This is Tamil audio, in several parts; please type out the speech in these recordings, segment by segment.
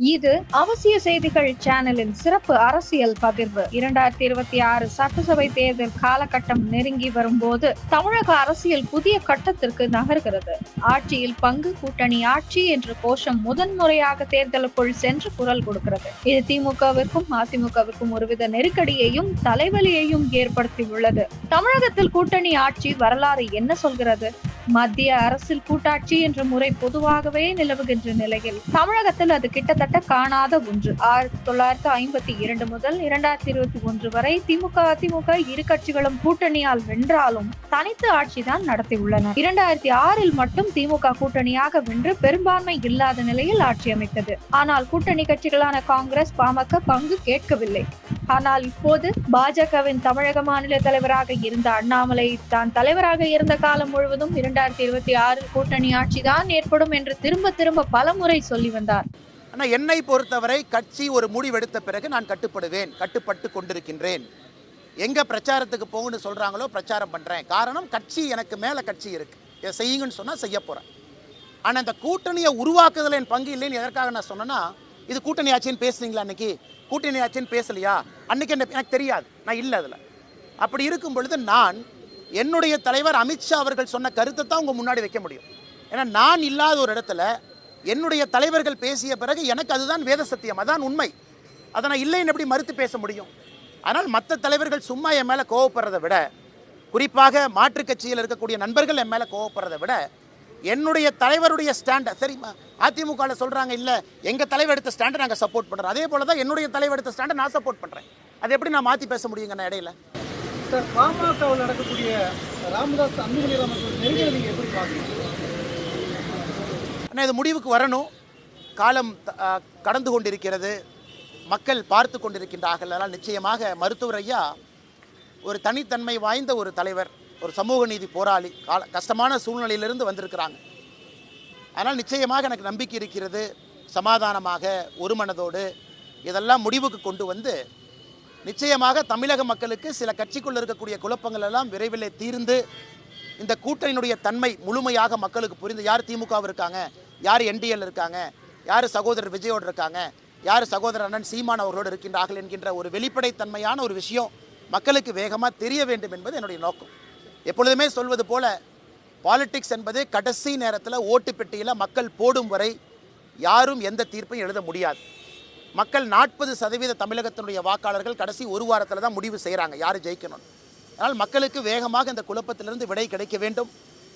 இது அவசிய செய்திகள் சேனலின் சிறப்பு அரசியல் பகிர்வு இரண்டாயிரத்தி இருபத்தி ஆறு சட்டசபை தேர்தல் காலகட்டம் நெருங்கி வரும்போது தமிழக அரசியல் புதிய கட்டத்திற்கு நகர்கிறது. ஆட்சியில் பங்கு கூட்டணி ஆட்சி என்ற கோஷம் முதன்முறையாக தேர்தலுக்குள் சென்று குரல் கொடுக்கிறது. இது திமுகவிற்கும் அதிமுகவிற்கும் ஒருவித நெருக்கடியையும் தலைவலியையும் ஏற்படுத்தி உள்ளது தமிழகத்தில் கூட்டணி ஆட்சி வரலாறு என்ன சொல்கிறது? மத்திய அரசில் கூட்டாட்சி என்ற முறை பொதுவாகவே நிலவுகின்ற நிலையில் தமிழகத்தில் அது கிட்டத்தட்ட காணாத ஒன்று. ஆயிரத்தி தொள்ளாயிரத்தி ஐம்பத்தி இரண்டு முதல் இரண்டாயிரத்தி இருபத்தி ஒன்று வரை திமுக அதிமுக இரு கட்சிகளும் கூட்டணியால் வென்றாலும் தனித்து ஆட்சிதான் நடத்தியுள்ளன. இரண்டாயிரத்தி ஆறில் மட்டும் திமுக கூட்டணியாக வென்று பெரும்பான்மை இல்லாத நிலையில் ஆட்சி அமைத்தது. ஆனால் கூட்டணி கட்சிகளான காங்கிரஸ் பாமக பங்கு கேட்கவில்லை. ஆனால் இப்போது பாஜகவின் தமிழக மாநில தலைவராக இருந்த அண்ணாமலை தான் தலைவராக இருந்த காலம் முழுவதும் இரண்டாயிரத்தி இருபத்தி ஆறில் கூட்டணி ஆட்சிதான் ஏற்படும் என்று திரும்ப திரும்ப பலமுறை சொல்லி வந்தார். ஆனால் என்னை பொறுத்தவரை கட்சி ஒரு முடிவெடுத்த பிறகு நான் கட்டுப்படுவேன் கட்டுப்பட்டு கொண்டிருக்கின்றேன். எங்கே பிரச்சாரத்துக்கு போகணும்னு சொல்கிறாங்களோ பிரச்சாரம் பண்ணுறேன் காரணம் கட்சி எனக்கு மேலே கட்சி இருக்குது இதை செய்யுங்கன்னு சொன்னால் செய்ய போகிறேன் ஆனால் இந்த கூட்டணியை உருவாக்குதல் என் பங்கு இல்லைன்னு எதற்காக நான் சொன்னேன்னா இது கூட்டணி ஆட்சின்னு பேசுனீங்களா அன்னைக்கு? கூட்டணி ஆட்சின்னு பேசலையா? அன்னைக்கு என்ன எனக்கு தெரியாது. நான் இல்லை அதில். அப்படி இருக்கும் பொழுது நான் என்னுடைய தலைவர் அமித்ஷா அவர்கள் சொன்ன கருத்தை தான் உங்கள் முன்னாடி வைக்க முடியும். ஏன்னா நான் இல்லாத ஒரு இடத்துல என்னுடைய தலைவர்கள் பேசிய பிறகு எனக்கு அதுதான் வேத சத்தியம். அதான் உண்மை. அதை நான் இல்லைன்னு எப்படி மறுத்து பேச முடியும்? ஆனால் மற்ற தலைவர்கள் சும்மா என் மேலே கோவப்படுறதை விட குறிப்பாக மாற்றுக் கட்சியில் இருக்கக்கூடிய நண்பர்கள் என் மேலே கோவப்படுறதை விட என்னுடைய தலைவருடைய ஸ்டாண்டை சரிம்மா அதிமுகவில் சொல்கிறாங்க இல்லை எங்கள் தலைவர் எடுத்த ஸ்டாண்டை நாங்கள் சப்போர்ட் பண்ணுறோம் அதே போல தான் என்னுடைய தலைவர் எடுத்த ஸ்டாண்டை நான் சப்போர்ட் பண்ணுறேன் அதை எப்படி நான் மாற்றி பேச முடியுங்க நான் இடையில? சார் பாமகவில் நடக்கக்கூடிய ராமதாஸ் அன்புமணி ராமதாஸ் நீங்கள் எப்படி பார்க்குறீங்க? ஆனால் இது முடிவுக்கு வரணும். காலம் கடந்து கொண்டிருக்கிறது. மக்கள் பார்த்து கொண்டிருக்கின்றார்கள். அதனால் நிச்சயமாக மருத்துவர் ஐயா ஒரு தனித்தன்மை வாய்ந்த ஒரு தலைவர். ஒரு சமூக நீதி போராளி கால கஷ்டமான சூழ்நிலையிலிருந்து வந்திருக்கிறாங்க. அதனால் நிச்சயமாக எனக்கு நம்பிக்கை இருக்கிறது. சமாதானமாக ஒரு மனதோடு இதெல்லாம் முடிவுக்கு கொண்டு வந்து நிச்சயமாக தமிழக மக்களுக்கு சில கட்சிக்குள்ளே இருக்கக்கூடிய குழப்பங்கள் எல்லாம் விரைவில் தீர்ந்து இந்த கூட்டணியினுடைய தன்மை முழுமையாக மக்களுக்கு புரிந்து யார் திமுக இருக்காங்க யார் என்டிஎல் இருக்காங்க யார் சகோதரர் விஜயோடு இருக்காங்க யார் சகோதரர் அண்ணன் சீமான் அவர்களோடு இருக்கின்றார்கள் என்கின்ற ஒரு வெளிப்படைத்தன்மையான ஒரு விஷயம் மக்களுக்கு வேகமாக தெரிய வேண்டும் என்பது என்னுடைய நோக்கம். எப்பொழுதுமே சொல்வது போல பாலிட்டிக்ஸ் என்பது கடைசி நேரத்தில் ஓட்டு பெட்டியில் மக்கள் போடும் வரை யாரும் எந்த தீர்ப்பையும் எழுத முடியாது. மக்கள் நாற்பது சதவீத தமிழகத்தினுடைய வாக்காளர்கள் கடைசி ஒரு வாரத்தில் தான் முடிவு செய்கிறாங்க யார் ஜெயிக்கணும் அதனால் மக்களுக்கு வேகமாக இந்த குழப்பத்திலிருந்து விடை கிடைக்க வேண்டும்.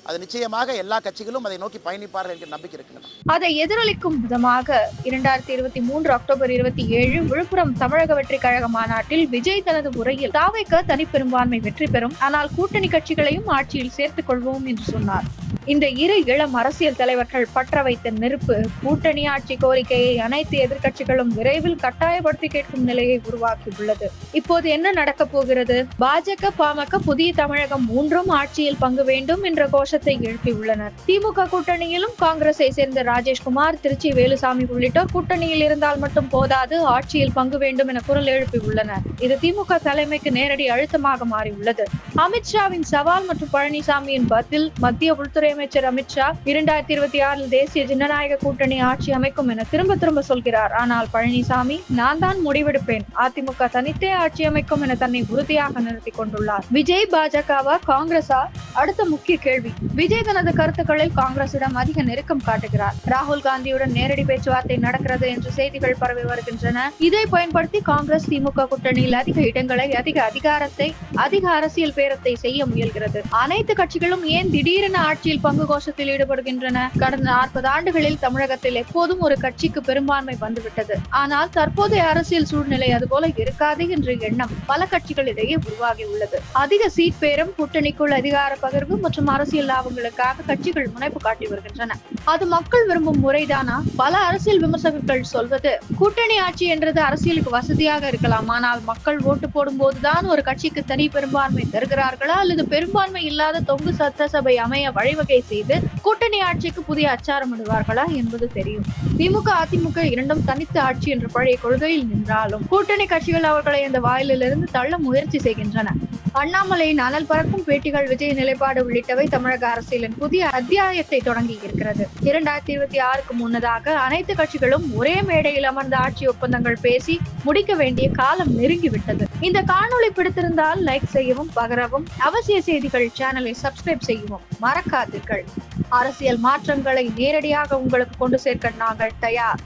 அது நிச்சயமாக எல்லா கட்சிகளும் அதை நோக்கி பயணிப்பார்கள் என்கிற நம்பிக்கை இருக்கின்றன. அதை எதிரொலிக்கும் விதமாக இரண்டாயிரத்தி இருபத்தி மூன்று அக்டோபர் இருபத்தி ஏழு விழுப்புரம் தமிழக வெற்றி கழக மாநாட்டில் விஜய் தனது உரையில் தாவைக்க தனிப்பெரும்பான்மை வெற்றி பெறும் ஆனால் கூட்டணி கட்சிகளையும் ஆட்சியில் சேர்த்துக் கொள்வோம் என்று சொன்னார். இந்த இரு இளம் அரசியல் தலைவர்கள் பற்ற வைத்த நெருப்பு கூட்டணி ஆட்சி கோரிக்கையை அனைத்து எதிர்கட்சிகளும் விரைவில் கட்டாயப்படுத்தி கேட்கும் நிலையை உருவாக்கியுள்ளது. இப்போது என்ன நடக்க போகிறது? பாஜக பாமக புதிய தமிழகம் மூன்றும் ஆட்சியில் பங்கு வேண்டும் என்ற கோஷத்தை எழுப்பியுள்ளனர். திமுக கூட்டணியிலும் காங்கிரஸை சேர்ந்த ராஜேஷ்குமார் திருச்சி வேலுசாமி உள்ளிட்டோர் கூட்டணியில் இருந்தால் மட்டும் போதாது ஆட்சியில் பங்கு வேண்டும் என குரல் எழுப்பியுள்ளனர். இது திமுக தலைமைக்கு நேரடி அழுத்தமாக மாறியுள்ளது. அமித்ஷாவின் சவால் மற்றும் பழனிசாமியின் பதில் மத்திய உள்துறை அமைச்சர் அமித்ஷா இரண்டாயிரத்தி இருபத்தி ஆறில் தேசிய ஜனநாயக கூட்டணி ஆட்சி அமைக்கும் என திரும்ப திரும்ப சொல்கிறார். ஆனால் பழனிசாமி நான் தான் முடிவெடுப்பேன். அதிமுக தனித்தே ஆட்சி அமைக்கும் என தன்னை உறுதியாக நிறுத்திக் கொண்டுள்ளார். விஜய் பாஜகவா காங்கிரஸா? அடுத்த முக்கிய கேள்வி. விஜய் தனது கருத்துக்களில் காங்கிரசிடம் அதிக நெருக்கம் காட்டுகிறார். ராகுல் காந்தியுடன் நேரடி பேச்சுவார்த்தை நடக்கிறது என்று செய்திகள் பரவி வருகின்றன. இதை பயன்படுத்தி காங்கிரஸ் திமுக கூட்டணியில் அதிக இடங்களை அதிக அதிகாரத்தை அதிக அரசியல் பேரத்தை செய்ய முயல்கிறது. அனைத்து கட்சிகளும் ஏன் திடீரென ஆட்சியில் பங்கு கோஷத்தில் ஈடுபடுகின்றன. கடந்த நாற்பது ஆண்டுகளில் தமிழகத்தில் எப்போதும் ஒரு கட்சிக்கு பெரும்பான்மை வந்துவிட்டது. ஆனால் தற்போதைய அரசியல் சூழ்நிலை அதுபோல இருக்காது என்ற எண்ணம் பல கட்சிகளிடையே உருவாகி உள்ளது. அதிக சீட் பேரம் கூட்டணிக்குள் அதிகார பகிர்வு மற்றும் அரசியல் லாபங்களுக்காக கட்சிகள் முனைப்பு காட்டி வருகின்றன. அது மக்கள் விரும்பும் முறைதானா? பல அரசியல் விமர்சகர்கள் சொல்வது கூட்டணி ஆட்சி என்றது அரசியலுக்கு வசதியாக இருக்கலாம். ஆனால் மக்கள் ஓட்டு போடும் போதுதான் ஒரு கட்சிக்கு தனி பெரும்பான்மை தருகிறார்களா? அல்லது பெரும்பான்மை இல்லாத தொங்கு சட்டசபை அமைய வழிவகை செய்து கூட்டணி ஆட்சிக்கு புதிய அச்சாரம் இடுவார்களா என்பது தெரியும். திமுக அதிமுக இரண்டும் தனித்து ஆட்சி என்ற பழைய கொள்கையில் நின்றாலும் கூட்டணி கட்சிகள் அவர்களை அந்த வாயிலிருந்து தள்ள முயற்சி செய்கின்றன. அண்ணாமலையின் அனல் பறக்கும் பேட்டிகள் விஜய் நிலைப்பாடு உள்ளிட்டவை தமிழக தமிழக அரசியலின் புதிய அத்தியாயத்தை தொடங்கி இருக்கிறது. இரண்டாயிரத்தி இருபத்தி ஆறுக்கு முன்னதாக அனைத்து கட்சிகளும் ஒரே மேடையில் அமர்ந்த ஆட்சி ஒப்பந்தங்கள் பேசி முடிக்க வேண்டிய காலம் நெருங்கிவிட்டது. இந்த காணொளி பிடித்திருந்தால் லைக் செய்யவும் பகிரவும் அவசிய செய்திகள் சேனலை சப்ஸ்கிரைப் செய்யவும் மறக்காதீர்கள். அரசியல் மாற்றங்களை நேரடியாக உங்களுக்கு கொண்டு சேர்க்க நாங்கள் தயார்.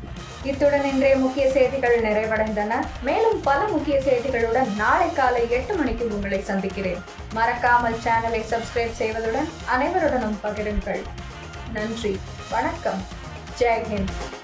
இத்துடன் இன்றைய முக்கிய செய்திகள் நிறைவடைந்தன. மேலும் பல முக்கிய செய்திகளுடன் நாளை காலை எட்டு மணிக்கு உங்களை சந்திக்கிறேன். மறக்காமல் சேனலை சப்ஸ்கிரைப் செய்வதுடன் அனைவருடனும் பகிருங்கள். நன்றி. வணக்கம். ஜெய்ஹிந்த்